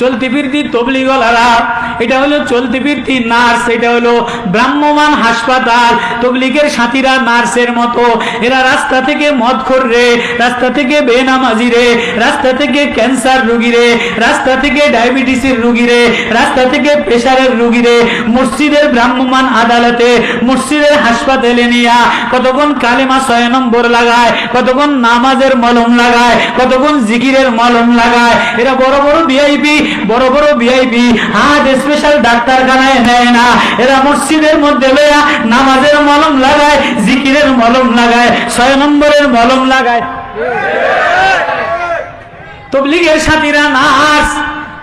চলতি ফিরতি তবলিগলারা এটা হলো চলতি ফিরতি নার্স, এটা হলো ব্রাহ্মমান হাসপাতাল, তবলিগের সাথীরা নার্সের মতো। এরা রাস্তা থেকে মদ রে, রাস্তা থেকে বেনামাজি রে, রাস্তা থেকে ক্যান্সার রুগী রে, রাস্তা থেকে ডায়াবেটিসের রুগী রে, রাস্তা থেকে প্রেশারের রুগী রে। মসজিদের ব্রাহ্মমান আদালতে মসজিদের হাসপাতালে নিয়া কতক্ষণ কালেমা ছয় নম্বর লাগায়, কতক্ষণ নামাজের মলম লাগায়, কতক্ষণ জিকিরের মলম লাগায়। এরা বড় বড় ভিআইপি বড় বড় ভিআইপি আজ স্পেশাল ডাক্তারখানায় নেয় না। এরা মসজিদের মধ্যে লইয়া নামাজের মলম লাগায়, জিকিরের মলম লাগায়, ছয় নম্বরের মলম লাগায়। তবলিগের সাথীরা নার্স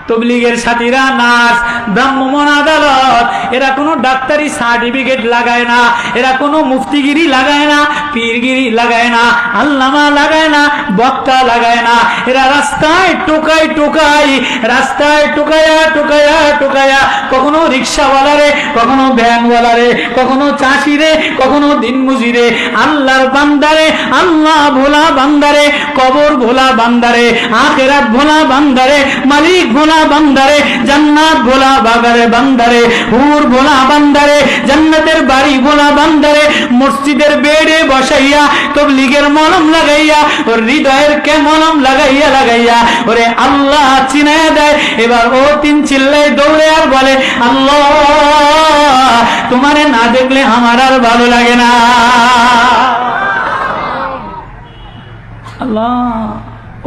তবলিগের সাথীরা নার্স ব্রাহ্মণ আদালত এরা কোনো ডাক্তারি সার্টিফিকেট লাগায় না, এরা কোনো মুফতিগিরি লাগায় না, পীরগিরি লাগায় না, আল্লামা লাগায় না, বক্তা লাগায় না। এরা রাস্তায় টোকাই টোকাই রাস্তায় টোকায়া টোকায়া টোকায়া, কখনো রিক্সাওয়ালারে, কখনো ভ্যানওয়ালারে, কখনো চাষিরে, কখনো দিনমজুরে আল্লাহর বান্দারে, আল্লাহ ভোলা বান্দারে, কবর ভোলা বান্দারে, আখেরাত ভোলা বান্দারে, মালিক ভোলা বান্দারে, জান্নাত ভোলা বাগারে বান্দারে, হুর ভোলা বান্দারে, জান্নাতের বাড়ি ভোলা বান্দারে, মসজিদের বেড়ে বসাইয়া, তবলিগের মলম লাগাইয়া, ওর হৃদয়ের কে মলম লাগাইয়া লাগাইয়া, ওরে আল্লাহ চিনায় দেয়। এবার ও তিন চিল্লাই দৌড়ে আর বলে, আল্লাহ, তোমারে না দেখলে আমার আর ভালো লাগে না। আল্লাহ,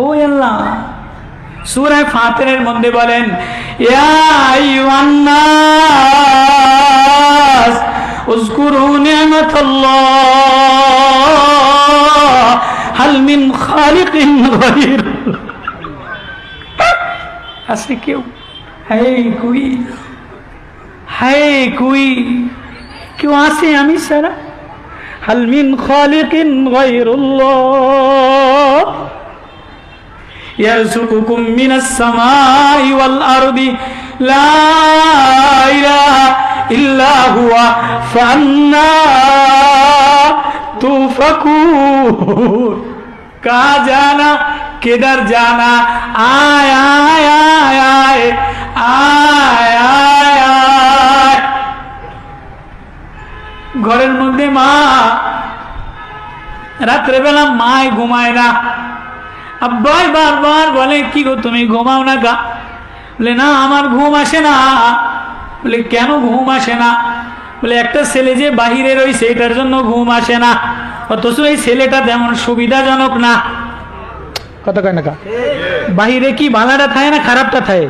ও আল্লাহ। সূরায় ফাতিরের মধ্যে বলেন আছে কেউ? কুই হ্যাঁ কুই, কেউ আছে আমি সারা হাল মিন খালিকিন গায়রুল্লাহ। يرزقكم من السماء والأرض. لا إله إلا هو, فأنا কেদার জানা, আয় আয় আয় আয় আয় আয় আয়। ঘরের মধ্যে মা, রাত্রেবেলা মায় ঘুমায় না। আব্বাই বারবার বলে, কি গো তুমি, ঘুমাও না গা? বলে, না, আমার ঘুম আসে না। বলে, কেন ঘুম আসে না? বলে, একটা ছেলে যে বাহিরে রয়েছে, এটার জন্য ঘুম আসে না। অথচ এই ছেলেটা তেমন সুবিধাজনক না। কত কয় না কা বাহিরে কি ভালাটা থাকে না খারাপটা থাকে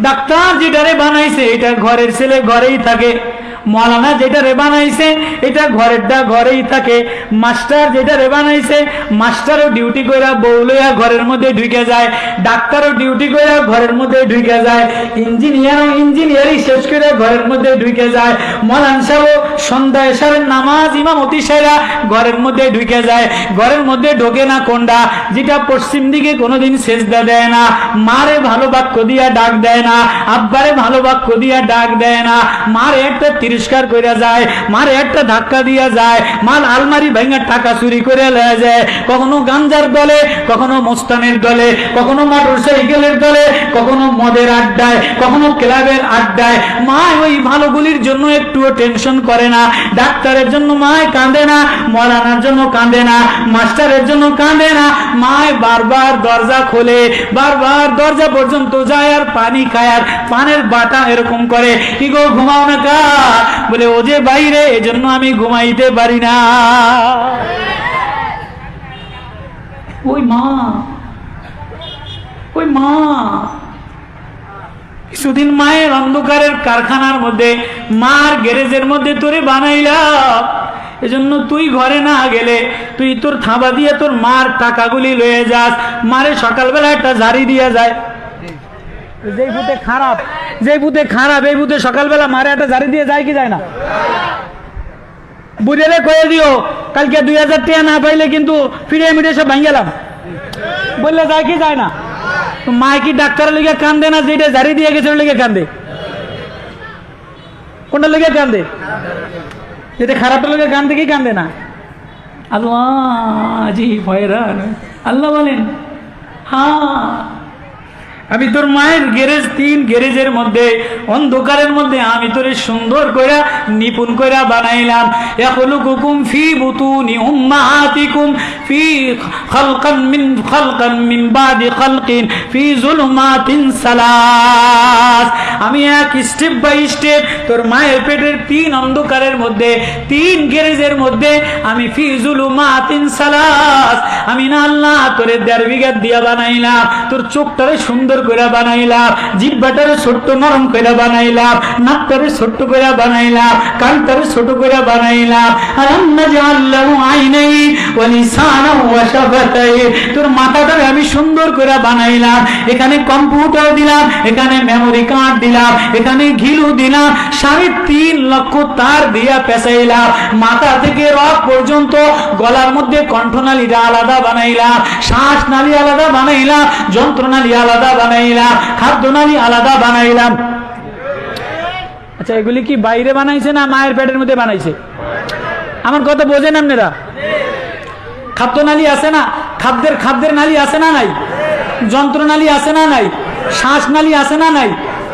ডাক্তার যেটারে বানাইছে, এটা ঘরের ছেলে ঘরেই থাকে। মৌলানা যেটা রে বানাইছে, এটা ঘরেরটা ঘরেই থাকে। মাস্টার যেটা রে বানাইছে, মাস্টারও ডিউটি কইরা বউলইয়া ঘরের মধ্যে ঢুকে যায়, ডাক্তারও ডিউটি কইরা ঘরের মধ্যে ঢুকে যায়, ইঞ্জিনিয়ারও ইঞ্জিনিয়ারিং শেষ করে ঘরের মধ্যে ঢুকে যায়। মৌলান সাহেব সন্ধ্যা এসারের নামাজ ইমামতি সেরা ঘরের মধ্যে ঢুকে যায়। ঘরের মধ্যে ঢোকে না কোনটা যেটা পশ্চিম দিকে কোনোদিন সেজদা দেয় না। মারে ভালো বাক্য দিয়া ডাক দেয় না, আব্বারে ভালো বাক্য দিয়া ডাক দেয় না। মারে একটা তিরস্কার করে যায়, মারে একটা ধাক্কা দিয়া যায়, মাল আলমারি ভেঙে টাকা চুরি করে লয়ে যায়। কখনো গাঞ্জার দলে, কখনো মোস্তানের দলে, কখনো মোটর সাইকেলের দলে, কখনো মদের আড্ডায়, কখনো ক্লাবের আড্ডায়। মা ওই ভালোগুলির জন্য একটুও টেনশন করে না। ডাক্তারের জন্য মায় কাঁদে না, মরানার জন্য কাঁদে না, মাস্টারের জন্য কাঁদে না। মায় বারবার দরজা খোলে, বারবার দরজা পর্যন্ত যায় আর পানি খায় আর পানের বাটা এরকম করে। কি গো, ঘুমাও না কা? বলে, ও যে বাইরে, এজন্য আমি ঘুমাইতে পারি না। ওই মা ওই মা। কিছুদিন মায়ের অন্ধকারের কারখানার মধ্যে, মার গ্যারেজের মধ্যে তোরে বানাইলাম। এজন্য তুই ঘরে না গেলে, তুই তোর থাবা দিয়ে তোর মার টাকাগুলি লয়ে যাস। মারে সকালবেলা একটা ঝাড়ি দিয়া যায়। যেই ভূতে খারাপ, যেই ভূতে খারাপ, এই ভূতে সকালবেলা মারে একটা ঝাড়ি দিয়ে যায় কি যায় না? বুঝলে কয়ে দিও, কালকে দুই হাজার টাকা না পাইলে কিন্তু ফিরে মিটে সব ভাঙ্গেলাম বললে যায় কি যায় না? তো মায় কি ডাক্তারের লেগে কান্দে না যেটা ঝাড়ি দিয়ে গেছে লেগে কান্দে? কোনটা লেগে কান্দে? যেটা খারাপের লেগে কান্দে কি কান্দে না? আল্লাহ জি ভয়রান আল্লাহ বলেন হ্যাঁ। আমি তোর মায়ের গ্যারেজ তিন গ্যারেজের মধ্যে, অন্ধকারের মধ্যে আমি তোরে সুন্দর কইরা, নিপুণ কইরা বানাইলাম। ইয়াখলুকুকুম ফি বুতুনি উম্মাহাতিকুম, ফি খালকান মিন খালকান মিন বাদি খালকিন, ফি সালাস। আমি এক স্টেপ বাই স্টেপ তোর মায়ের পেটের তিন অন্ধকারের মধ্যে, তিন গ্যারেজের মধ্যে আমি ফি যুলুমাতিন সালাস। আমি না আল্লাহ তোরে দেড় বিঘা দিয়া বানাইলাম। তোর চোখটারে সুন্দর করে বানাইলাম জিব্বাটারে ছোট্ট নরম করে বানাইলাম নাকটারে ছোট্ট করে বানাইলাম কানটারে ছোট করে বানাইলাম। আলান্না জাআল্লাহু আইনাই ওয়া লিসানাহু ওয়া শাফাতাই। তোর মাথাটারে আমি সুন্দর করে বানাইলাম, এখানে কম্পিউটার দিলাম, এখানে মেমরি কার্ড দিলাম, এখানে ঘিলু দিলাম, সাড়ে তিন লক্ষ তার দিয়া পেঁচাইলাম। মাথা থেকে রক পর্যন্ত গলার মধ্যে কণ্ঠনালীটা আলাদা বানাইলাম শ্বাস নালী আলাদা বানাইলাম, যন্ত্রনালী আলাদা বানাইলাম খাদ্যনালী আলাদা বানাইলাম। আচ্ছা এগুলি কি বাইরে বানাইছে না মায়ের পেটের মধ্যে বানাইছে? আমার কথা বোঝেন আপনারা? খাদ্যনালী আছে না? খাদ্যের খাদ্যের নালী আছে না নাই? যন্ত্রনালী আছে না নাই? শ্বাসনালী আছে না নাই?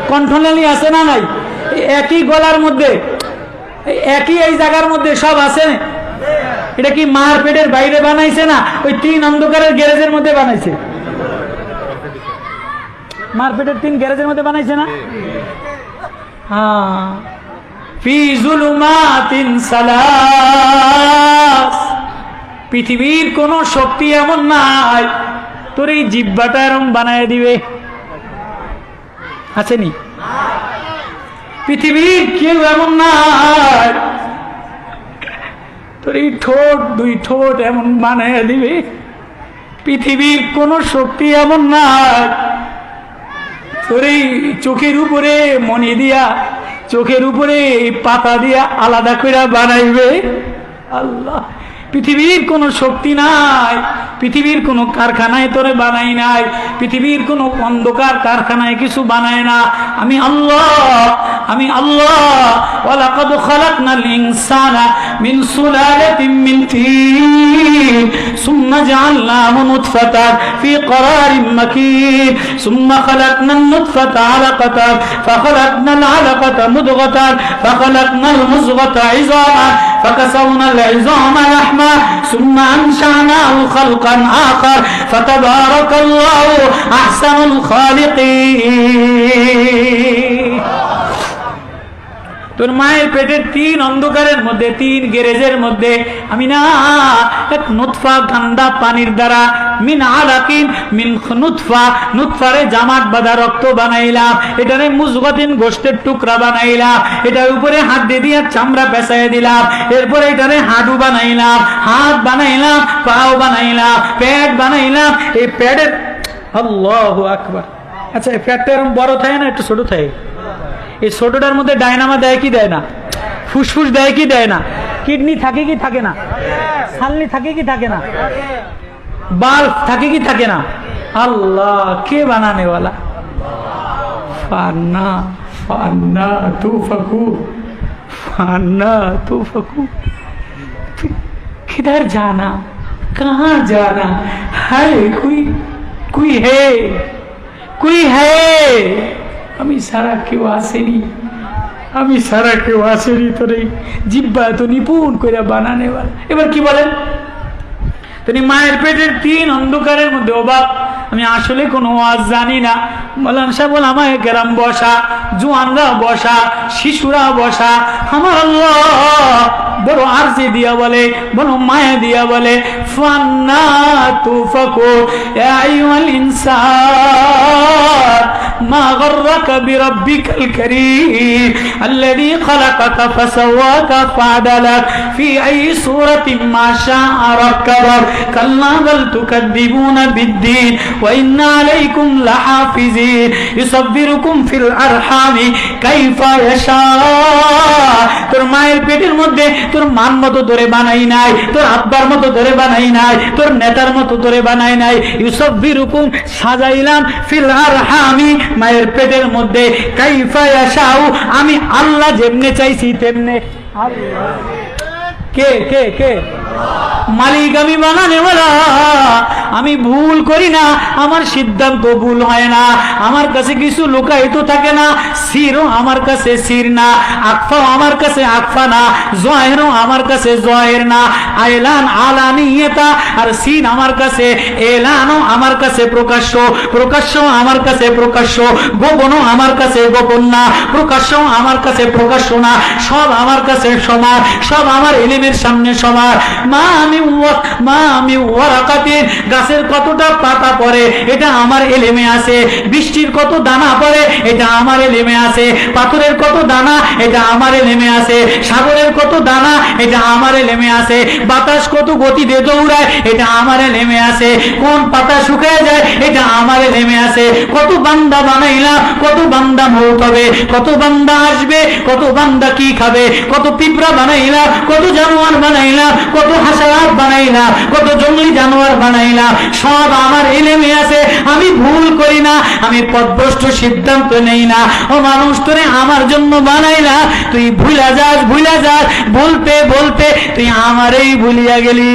কণ্ঠনালী আছে না নাই? একই গলার মধ্যে একই এই জায়গার মধ্যে সব আছে? এটা কি মার পেটের বাইরে বানাইছে না? ওই তিন অন্ধকারের গ্যারেজের মধ্যে বানাইছে? মার পেটের তিন গ্যারেজের মধ্যে বানাইছে না? হ্যাঁ। পৃথিবীর কোন শক্তি এমন নাই তোর এই জিব্বাটা এরম বানায় দিবে। আছেনি পৃথিবীর কেউ এমন নাই তোর এই ঠোঁট দুই ঠোঁট এমন বানায় দিবে। পৃথিবীর কোন শক্তি এমন নাই এই চোখের উপরে মনে দিয়া চোখের উপরে এই পাতা দিয়া আলাদা করে বানাইবে। আল্লাহ। পৃথিবীর কোনো শক্তি নাই, পৃথিবীর কোনো কারখানায় তোরে বানাই নাই, পৃথিবীর কোনো অন্ধকার কারখানায় কিছু বানায় না। আমি আল্লাহ আমি আল্লাহ, ওয়ালাকাদ খালাকনাল ইনসানা মিন সুলালাতিন মিন তিন, সুম্মা জাআলনাহু নুতফাতান ফি قرار مكين ثم خلقنا النطفة علقة فخلقنا العلقة مضغة فخلقنا المزغة عظاما فكسونا العظام لحما ثم أنشأناه خلقا آخر فتبارك الله أحسن الخالقين. তোর মায়ের পেটের তিন অন্ধকারের মধ্যে, তিন গ্যারেজের মধ্যে আমি না এক নুৎফা গান্দা পানির দ্বারা, মিন আলাকিন, মিন নুৎফা নুৎফারে জামাট বাঁধা রক্ত বানাইলাম, এটারে মুজগতিন গোষ্ঠের টুকরা বানাইলাম, এটার উপরে হাত দিয়ে দিয়ে চামড়া পেঁচাই দিলাম, এরপরে এটারে হাঁটু বানাইলাম, হাত বানাইলাম, পাও বানাইলাম, পেট বানাইলাম, এই প্যাডের আল্লাহ আকবার। আচ্ছা এই প্যাডটা এরকম বড় থাকে না, একটু ছোট থাকে? এই ছোটটার মধ্যে ডায়নামা দেয় কি দেয় না ফুসফুস দেয় কি দেয় না কিডনি থাকে কি থাকে না সালনি থাকে কি থাকে না বাল্ব থাকে কি থাকে না আল্লাহ কে বানানেওয়ালা ফান্না ফান্না তু ফকু फाना तो फकू किधर जाना कहाँ जाना है कोई कोई है कोई है আমি সারা কেউ আসেনি। আমি সারা কেউ আসেনি তোর এই জিব্বা এত নিপুণ করে বানানে এবার কি বলেন? তিনি মায়ের পেটের তিন অন্ধকারের মধ্যে অবাক। আমি আসলে কোনো ওয়াজ জানি না। বললাম সাহেব আমায় গেলাম বসা জোয়ানরা বসা শিশুরা বসা। আমার বড় আরজি দিয়া বলে, বড় মায়া দিয়া বলে ফান্না তুফাকু ইয়া আইয়ুহাল ইনসান মা গররাকা বিরাব্বিকাল কারীম الذي خلقك فسواك فعدلك في أي صورة ما شاء ركبك كلا بل تكذبون بالدين وإن عليكم لحافظين يصبركم في الأرحام كيف يشاء তোর মায়ের পেটের মধ্যে তোর মান মতো ধরে বানাই নাই তোর আব্বার মতো ধরে বানাই নাই, তোর নেতার মতো তোরে বানাই নাই। ইউসফ বিরুকুম সাজাইলাম, ফিল আরহামি, মায়ের পেটের মধ্যে। কাইফায়া ইয়াশাউ, আমি আল্লাহ যেমনে চাইছি তেমনে। আল্লাহ। কে কে কে? মালিক আমি বানানে বলা আমি ভুল করি না, আমার সিদ্ধান্ত ভুল হয় না। আমার কাছে কিছু লুকায়িত থাকে না, সিরও আমার কাছে সির না, আকফাও আমার কাছে আকফা না জয়েরও আমার কাছে জয়ের না। আইলান আলানিয়তা, আর সিন আমার কাছে, এলানও আমার কাছে প্রকাশ্য প্রকাশ্য আমার কাছে প্রকাশ্য, গোপনও আমার কাছে গোপন না প্রকাশ্য আমার কাছে প্রকাশ্য না, সব আমার কাছে সমান, সব আমার এলিমের সামনে সমান মা আমি মা আমি ওয়ারাকাতিন গাছের কতটা পাতা পড়ে, এটা আমার এলেমে আছে। বৃষ্টির কত দানা পড়ে, এটা আমার এলেমে আছে। পাথরের কত দানা, এটা আমার এলেমে আছে। সাগরের কত দানা, এটা আমার এলেমে আছে। বাতাস কত গতিতে দৌড়ায়, এটা আমার এলেমে আছে। কোন পাতা শুকায় যায়, এটা আমার এলেমে আছে। কত বান্দা বানাইলাম কত বান্দা মৌত হবে। কত বান্দা আসবে, কত বান্দা কি খাবে? কত পিঁপড়া বানাইলাম কত জানোয়ার বানাইলা কত হাসারাত বানাইলা কত জঙ্গলি জানোয়ার বানাইলা সব আমার এলেমে আছে, আমি ভুল করি না, আমি পদভ্রষ্ট সিদ্ধান্ত নেই না। ও মানুষ, তোরে আমার জন্য বানাইলা, তুই ভুলা যাস ভুলা যাস, বলতে বলতে তুই আমারই ভুলিয়া গেলি।